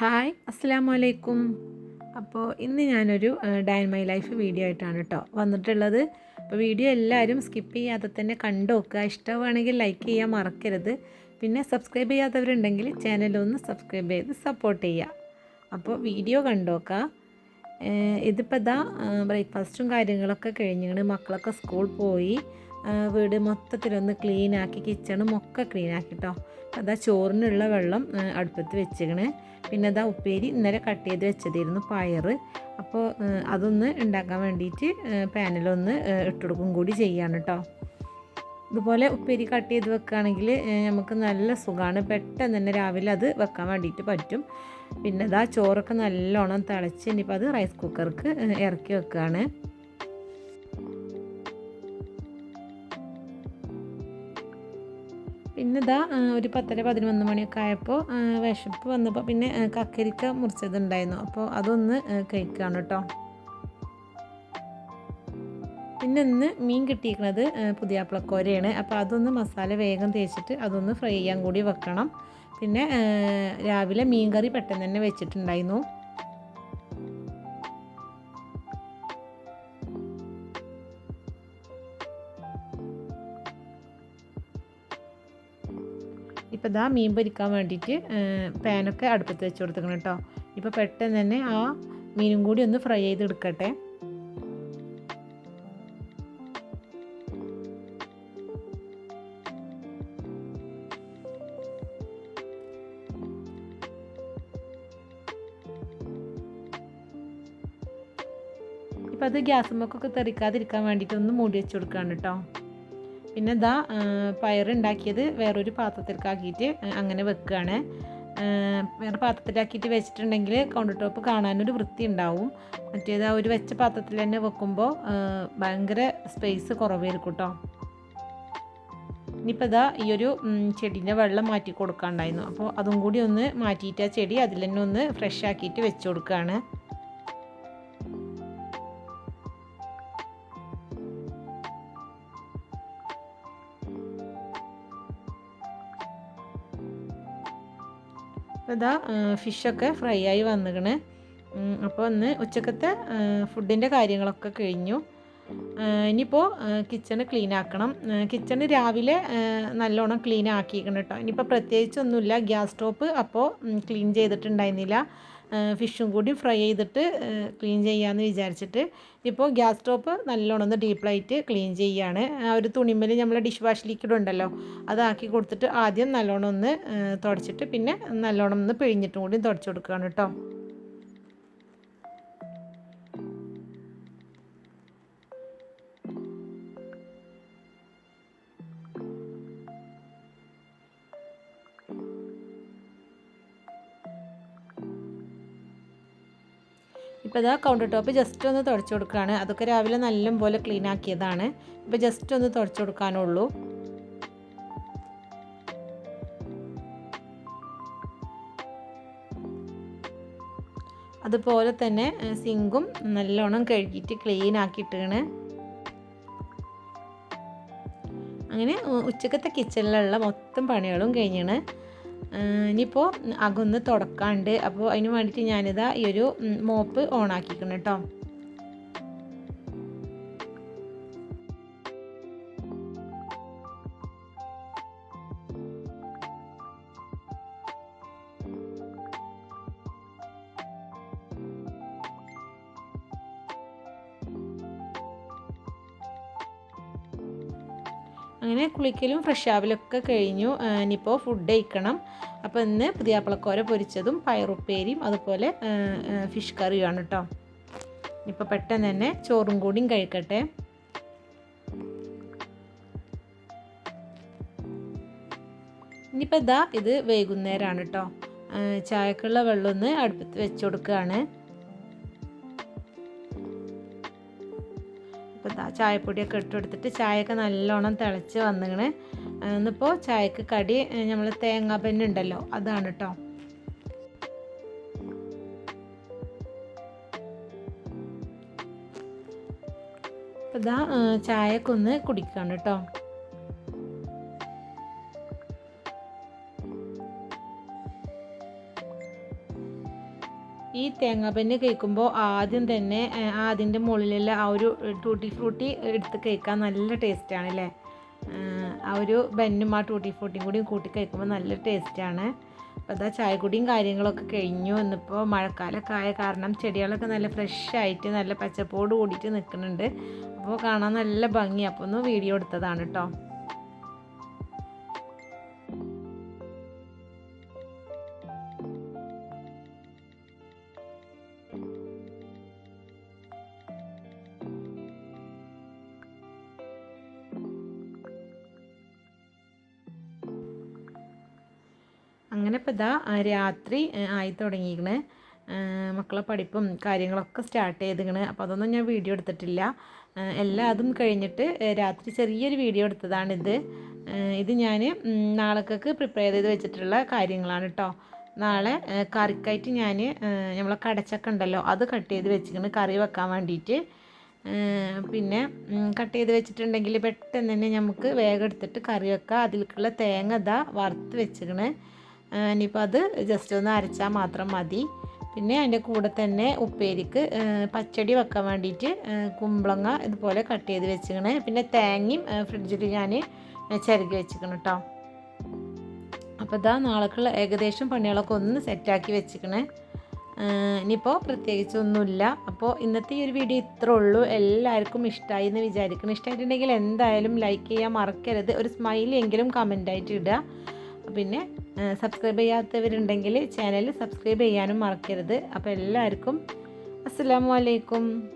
Hi അസ്സാം വലൈക്കും അപ്പോൾ ഇന്ന് ഞാനൊരു ഡയൻ മൈ ലൈഫ് വീഡിയോ ആയിട്ടാണ് കേട്ടോ വന്നിട്ടുള്ളത്. അപ്പോൾ വീഡിയോ എല്ലാവരും സ്കിപ്പ് ചെയ്യാതെ തന്നെ കണ്ടു നോക്കുക. ഇഷ്ടമാണെങ്കിൽ ലൈക്ക് ചെയ്യാൻ മറക്കരുത്. പിന്നെ സബ്സ്ക്രൈബ് ചെയ്യാത്തവരുണ്ടെങ്കിൽ ചാനലൊന്ന് സബ്സ്ക്രൈബ് ചെയ്ത് സപ്പോർട്ട് ചെയ്യുക അപ്പോൾ വീഡിയോ കണ്ടു നോക്കുക ഇതിപ്പോൾ ഇതാ ബ്രേക്ക്ഫാസ്റ്റും കാര്യങ്ങളൊക്കെ കഴിഞ്ഞാണ് മക്കളൊക്കെ സ്കൂൾ പോയി. വീട് മൊത്തത്തിലൊന്ന് ക്ലീൻ ആക്കി കിച്ചണും ഒക്കെ ക്ലീൻ ആക്കി കേട്ടോ അതാ ചോറിനുള്ള വെള്ളം അടുപ്പത്ത് വെച്ചിക്കണ് പിന്നെ അതാ ഉപ്പേരി ഇന്നലെ കട്ട് ചെയ്ത് വെച്ചതായിരുന്നു പയറ്. അപ്പോൾ അതൊന്ന് ഉണ്ടാക്കാൻ വേണ്ടിയിട്ട് പാനലൊന്ന് ഇട്ടുകൊടുക്കും കൂടി ചെയ്യാണ് കേട്ടോ ഇതുപോലെ ഉപ്പേരി കട്ട് ചെയ്ത് വെക്കുകയാണെങ്കിൽ നമുക്ക് നല്ല സുഖമാണ് പെട്ടെന്ന് തന്നെ രാവിലെ അത് വെക്കാൻ വേണ്ടിയിട്ട് പറ്റും. പിന്നെ ഇതാ ചോറൊക്കെ നല്ലോണം തിളച്ച് ഇനിയിപ്പോൾ അത് റൈസ് കുക്കർക്ക് ഇറക്കി വെക്കുകയാണ് പിന്നെ ഇതാ ഒരു പത്തര പതിനൊന്ന് മണിയൊക്കെ ആയപ്പോൾ വിശപ്പ് വന്നപ്പോൾ പിന്നെ കക്കരിക്ക മുറിച്ചതുണ്ടായിരുന്നു. അപ്പോൾ അതൊന്ന് കഴിക്കുകയാണ് കേട്ടോ പിന്നെ ഇന്ന് മീൻ കിട്ടിയിരിക്കുന്നത് പുതിയാപ്പിളക്കോരയാണ്. അപ്പോൾ അതൊന്ന് മസാല വേഗം തേച്ചിട്ട് അതൊന്ന് ഫ്രൈ ചെയ്യാൻ കൂടി വെക്കണം. പിന്നെ രാവിലെ മീൻ കറി പെട്ടെന്ന് തന്നെ വെച്ചിട്ടുണ്ടായിരുന്നു. ഇപ്പോൾ ഇതാ മീൻ പൊരിക്കാൻ വേണ്ടിയിട്ട് പാനൊക്കെ അടുപ്പത്ത് വെച്ച് കൊടുത്തേക്കണം കേട്ടോ. ഇപ്പോൾ പെട്ടെന്ന് തന്നെ ആ മീനും കൂടി ഒന്ന് ഫ്രൈ ചെയ്തെടുക്കട്ടെ എടുക്കട്ടെ. അത് ഗ്യാസുമ്മക്കൊക്കെ തെറിക്കാതിരിക്കാൻ വേണ്ടിയിട്ട് ഒന്ന് മൂടി വെച്ച് കൊടുക്കുകയാണ് കേട്ടോ. പിന്നെ ഇതാ പയറുണ്ടാക്കിയത് വേറൊരു പാത്രത്തിലേക്കാക്കിയിട്ട് അങ്ങനെ വെക്കുകയാണ് വേറെ പാത്രത്തിലാക്കിയിട്ട് വെച്ചിട്ടുണ്ടെങ്കിൽ കൗണ്ടർ ടോപ്പ് കാണാനൊരു വൃത്തി ഉണ്ടാവും മറ്റേത് ആ ഒരു വെച്ച പാത്രത്തിൽ തന്നെ വെക്കുമ്പോൾ ഭയങ്കര സ്പേസ് കുറവായിരിക്കും കേട്ടോ ഇനിയിപ്പോൾ ഇതാ ഈ ഒരു ചെടീന്റെ വെള്ളം മാറ്റി കൊടുക്കാണ്ടായിരുന്നു. അപ്പോൾ അതും കൂടി ഒന്ന് മാറ്റിയിട്ട് ആ ചെടി അതിൽ തന്നെ ഒന്ന് ഫ്രഷ് ആക്കിയിട്ട് വെച്ച് കൊടുക്കുകയാണ് അപ്പോൾ ഇതാ ഫിഷൊക്കെ ഫ്രൈ ആയി വന്നിക്കണ്. അപ്പോൾ ഒന്ന് ഉച്ചക്കത്തെ ഫുഡിന്റെ കാര്യങ്ങളൊക്കെ കഴിഞ്ഞു. ഇനിയിപ്പോൾ കിച്ചണ് ക്ലീൻ ആക്കണം കിച്ചണ് രാവിലെ നല്ലോണം ക്ലീൻ ആക്കിയിരിക്കണം കേട്ടോ ഇനിയിപ്പോൾ പ്രത്യേകിച്ചൊന്നുമില്ല ഗ്യാസ് സ്റ്റോപ്പ് അപ്പോൾ ക്ലീൻ ചെയ്തിട്ടുണ്ടായിരുന്നില്ല. ഫിഷും കൂടി ഫ്രൈ ചെയ്തിട്ട് ക്ലീൻ ചെയ്യാമെന്ന് വിചാരിച്ചിട്ട് ഇപ്പോൾ ഗ്യാസ് സ്റ്റോപ്പ് നല്ലോണം ഒന്ന് ഡീപ്പായിട്ട് ക്ലീൻ ചെയ്യുകയാണ് ആ ഒരു തുണിമേൽ നമ്മൾ ഡിഷ് വാഷ് ലിക്വിഡ് ഉണ്ടല്ലോ അതാക്കി കൊടുത്തിട്ട് ആദ്യം നല്ലോണം ഒന്ന് തുടച്ചിട്ട് പിന്നെ നല്ലോണം ഒന്ന് പിഴിഞ്ഞിട്ടും കൂടി തുടച്ചു കൊടുക്കുകയാണ് കേട്ടോ. ഇപ്പോൾ ഇതാ കൗണ്ടർ ടോപ്പ് ജസ്റ്റ് ഒന്ന് തുടച്ചു കൊടുക്കുകയാണ്. അതൊക്കെ രാവിലെ നല്ലപോലെ ക്ലീൻ ആക്കിയതാണ്. ഇപ്പോൾ ജസ്റ്റ് ഒന്ന് തുടച്ചു കൊടുക്കാനുള്ളൂ. അതുപോലെ തന്നെ സിങ്കും നല്ലോണം കഴുകിയിട്ട് ക്ലീൻ ആക്കിയിട്ടാണ്. അങ്ങനെ ഉച്ചക്കത്തെ കിച്ചണിലുള്ള മൊത്തം പണികളും കഴിഞ്ഞാണ്. ഇനിയിപ്പോൾ അകൊന്ന് തുടക്കാണ്ട്. അപ്പോൾ അതിന് വേണ്ടിയിട്ട് ഞാനിതാ ഈ ഒരു മോപ്പ് ഓണാക്കിക്കണം കേട്ടോ. അങ്ങനെ കുളിക്കലും ഫ്രഷ് ആവലൊക്കെ കഴിഞ്ഞു. ഇനിയിപ്പോൾ ഫുഡ് കഴിക്കണം. അപ്പോൾ ഇന്ന് പുതിയാപ്പിളക്കോര പൊരിച്ചതും പയറുപ്പേരിയും അതുപോലെ ഫിഷ് കറിയുമാണ് കേട്ടോ. ഇപ്പോൾ പെട്ടെന്ന് തന്നെ ചോറും കൂടിയും കഴിക്കട്ടെ. ഇനിയിപ്പോൾ ഇതാ ഇത് വൈകുന്നേരമാണ് കേട്ടോ. ചായക്കുള്ള വെള്ളം ഒന്ന് അടുപ്പത്ത് വെച്ച് കൊടുക്കുകയാണ്. അപ്പോൾ ദാ ചായപ്പൊടിയൊക്കെ ഇട്ട് കൊടുത്തിട്ട് ചായയൊക്കെ നല്ലോണം തിളച്ച് വന്നിങ്ങനെ ഇന്നിപ്പോൾ ചായക്ക് കടി നമ്മൾ തേങ്ങാ ഉണ്ടല്ലോ അതാണ് കേട്ടോ ഇതാ ചായക്കൊന്ന് ഒന്ന് കുടിക്കുകയാണ് കേട്ടോ ഈ തേങ്ങാപ്പന്നെ കഴിക്കുമ്പോൾ ആദ്യം തന്നെ അതിന്റെ മുകളിലുള്ള ആ ഒരു ടൂട്ടി ഫ്രൂട്ടി എടുത്ത് കഴിക്കാൻ നല്ല ടേസ്റ്റാണ് അല്ലേ ആ ഒരു ബെന്നും ആ ടൂട്ടി ഫ്രൂട്ടിയും കൂടിയും കൂട്ടി കഴിക്കുമ്പോൾ നല്ല ടേസ്റ്റാണ്. അപ്പോൾ അതാ ചായക്കുടിയും കാര്യങ്ങളൊക്കെ കഴിഞ്ഞു. എന്നിപ്പോൾ മഴക്കാലമൊക്കെ ആയ കാരണം ചെടികളൊക്കെ നല്ല ഫ്രഷ് ആയിട്ട് നല്ല പച്ചപ്പോട് കൂടിയിട്ട് നിൽക്കുന്നുണ്ട്. അപ്പോൾ കാണാൻ നല്ല ഭംഗി. അപ്പോൾ ഒന്ന് വീഡിയോ എടുത്തതാണ് കേട്ടോ അങ്ങനെ ഇപ്പോൾ ഇതാ രാത്രി ആയി തുടങ്ങിയിരിക്കണേ മക്കളെ പഠിപ്പും കാര്യങ്ങളൊക്കെ സ്റ്റാർട്ട് ചെയ്തിരിക്കണ്. അപ്പോൾ അതൊന്നും ഞാൻ വീഡിയോ എടുത്തിട്ടില്ല. എല്ലാം അതും കഴിഞ്ഞിട്ട് രാത്രി ചെറിയൊരു വീഡിയോ എടുത്തതാണിത് ഇത്. ഞാൻ നാളേക്കൊക്കെ പ്രിപ്പയർ ചെയ്ത് വെച്ചിട്ടുള്ള കാര്യങ്ങളാണ് കേട്ടോ നാളെ കറിക്കായിട്ട് ഞാൻ നമ്മളെ കടച്ചക്ക ഉണ്ടല്ലോ അത് കട്ട് ചെയ്ത് വെച്ചിരിക്കണ് കറി വെക്കാൻ വേണ്ടിയിട്ട് പിന്നെ കട്ട് ചെയ്ത് വെച്ചിട്ടുണ്ടെങ്കിൽ പെട്ടെന്ന് തന്നെ നമുക്ക് വേഗം എടുത്തിട്ട് കറി വെക്കാം. അതിലേക്കുള്ള തേങ്ങ ഇതാ വറുത്ത് വെച്ചിക്കണ് ഇനിയിപ്പോൾ അത് ജസ്റ്റ് ഒന്ന് അരച്ചാൽ മാത്രം മതി. പിന്നെ അതിന്റെ കൂടെ തന്നെ ഉപ്പേരിക്ക് പച്ചടി വെക്കാൻ വേണ്ടിയിട്ട് കുമ്പളങ്ങ ഇതുപോലെ കട്ട് ചെയ്ത് വെച്ചിക്കണ് പിന്നെ തേങ്ങയും ഫ്രിഡ്ജിൽ ഞാൻ ചിരകി വെച്ചിക്കണം കേട്ടോ അപ്പോൾ ഇതാ നാളേക്കുള്ള ഏകദേശം പണികളൊക്കെ ഒന്ന് സെറ്റാക്കി വെച്ചിക്കണേ ഇനിയിപ്പോൾ പ്രത്യേകിച്ചൊന്നുമില്ല. അപ്പോൾ ഇന്നത്തെ ഈ ഒരു വീഡിയോ ഇത്രേ ഉള്ളൂ. എല്ലാവർക്കും ഇഷ്ടമായി എന്ന് വിചാരിക്കണം ഇഷ്ടമായിട്ടുണ്ടെങ്കിൽ എന്തായാലും ലൈക്ക് ചെയ്യാൻ മറക്കരുത്. ഒരു സ്മൈലെങ്കിലും കമന്റായിട്ട് ഇടുക. പിന്നെ സബ്സ്ക്രൈബ് ചെയ്യാത്തവരുണ്ടെങ്കിൽ ചാനൽ സബ്സ്ക്രൈബ് ചെയ്യാനും മറക്കരുത്. അപ്പോൾ എല്ലാവർക്കും അസ്സാം വലൈക്കും